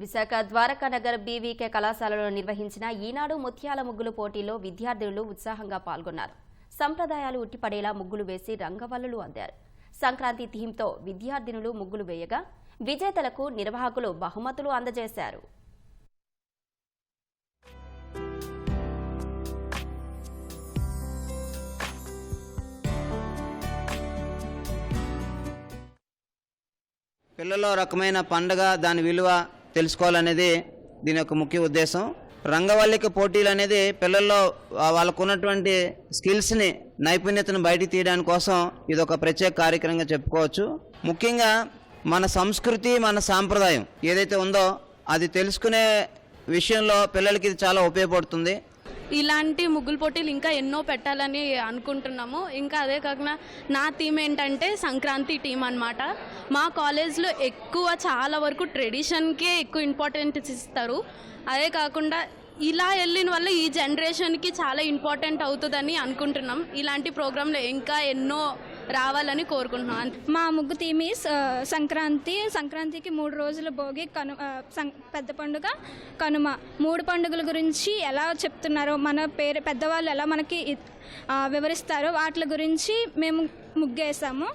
Visakha Dwaraka Nagar BVK కళాశాలలో నిర్వహించిన ఈనాడు ముత్యాల ముగ్గులు పోటీలో విద్యార్థులు ఉత్సాహంగా పాల్గొన్నారు. సంప్రదాయాలు ఉట్టిపడేలా ముగ్గులు వేసి రంగవల్లులు అందారు. సంక్రాంతి థీమ్తో విద్యార్థినులు ముగ్గులు వేయగా విజేతలకు నిర్వాహకులు బహుమతులు అందజేశారు. పిల్లల్లో రకమైన పండగ దాని విలువ తెలుసుకోవాలనేది దీని యొక్క ముఖ్య ఉద్దేశం. రంగవల్లిక పోటీలు అనేది పిల్లల్లో వాళ్ళకున్నటువంటి వాళ్ళకు ఉన్నటువంటి స్కిల్స్ని నైపుణ్యతను బయటికి తీయడానికి కోసం ఇది ఒక ప్రత్యేక కార్యక్రమంగా చెప్పుకోవచ్చు. ముఖ్యంగా మన సంస్కృతి మన సాంప్రదాయం ఏదైతే ఉందో అది తెలుసుకునే విషయంలో పిల్లలకి ఇది చాలా ఉపయోగపడుతుంది. ఇలాంటి ముగ్గులు పోటీలు ఇంకా ఎన్నో పెట్టాలని అనుకుంటున్నాము. ఇంకా అదే కాకుండా నా థీమ్ ఏంటంటే సంక్రాంతి టీం అన్నమాట. మా కాలేజ్లో ఎక్కువ చాలా వరకు ట్రెడిషన్కే ఎక్కువ ఇంపార్టెన్స్ ఇస్తారు. అదే కాకుండా ఇలా వెళ్ళిన వల్ల ఈ జనరేషన్కి చాలా ఇంపార్టెంట్ అవుతుందని అనుకుంటున్నాం. ఇలాంటి ప్రోగ్రాంలో ఇంకా ఎన్నో రావాలని కోరుకుంటున్నాను. మా ముగ్గు తీమి సంక్రాంతి సంక్రాంతికి మూడు రోజుల భోగి కను సం- పెద్ద పండుగ కనుమ. మూడు పండుగల గురించి ఎలా చెప్తున్నారో మన పేరు పెద్దవాళ్ళు ఎలా మనకి వివరిస్తారో వాటి గురించి మేము ముగ్గేసాము.